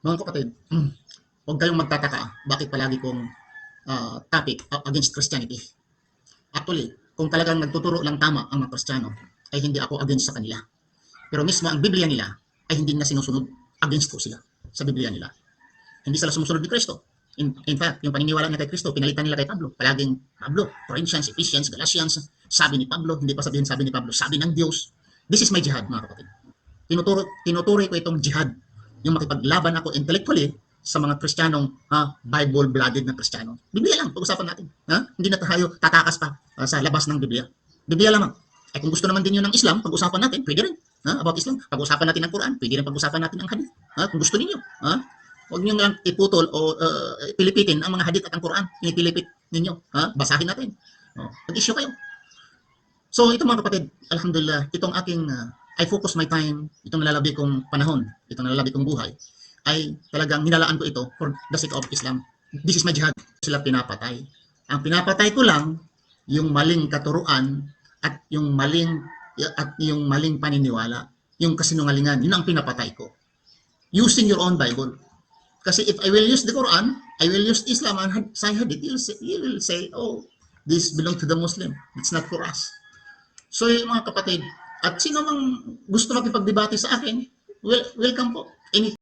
Mga kapatid, huwag kayong magtataka bakit palagi kong ah, topic against Christianity. Actually, kung talagang nagtuturo lang tama ang mga Kristiyano, ay hindi ako against sa kanila. Pero mismo ang Biblia nila ay hindi na sinusunod against ko sila sa Biblia nila. Hindi sila sumusunod ni Kristo. In, in fact, yung paniniwala niya kay Kristo, pinalitan nila kay Pablo. Palaging Pablo, Corinthians, Ephesians, Galatians, sabi ni Pablo, hindi pa sabihin sabi ni Pablo, sabi ng Diyos. This is my jihad, mga kapatid. Tinuturo, tinuturi ko itong jihad, yung makipaglaban ako intellectually sa mga Kristiyanong ha, Bible-blooded na Kristiyano. Biblia lang, pag-usapan natin. Ha? Hindi na tayo tatakas pa ah, sa labas ng Biblia. Biblia lamang. Eh kung gusto naman din yun ng Islam, pag-usapan natin, pwede rin. Ha? About Islam, pag-usapan natin ang Quran, pwede rin pag-usapan natin ang Hadith. Ha? Kung gusto ninyo. Ha? Huwag nyo lang iputol o uh, pilipitin ang mga hadith at ang Quran. Pinipilipit ninyo. Ha? Basahin natin. Oh, Mag-issue kayo. So ito mga kapatid, alhamdulillah, itong aking, uh, I focus my time, itong nalalabi kong panahon, itong nalalabi kong buhay, ay talagang hinalaan ko ito for the sake of Islam. This is my jihad. Sila pinapatay. Ang pinapatay ko lang, yung maling katuruan at yung maling at yung maling paniniwala, yung kasinungalingan, yun ang pinapatay ko. Using your own Bible. Kasi if I will use the Quran, I will use Islam and say hadith, you will say, oh, this belong to the Muslim. It's not for us. So mga kapatid, at sino mang gusto makipagdebate sa akin, well, welcome po. Any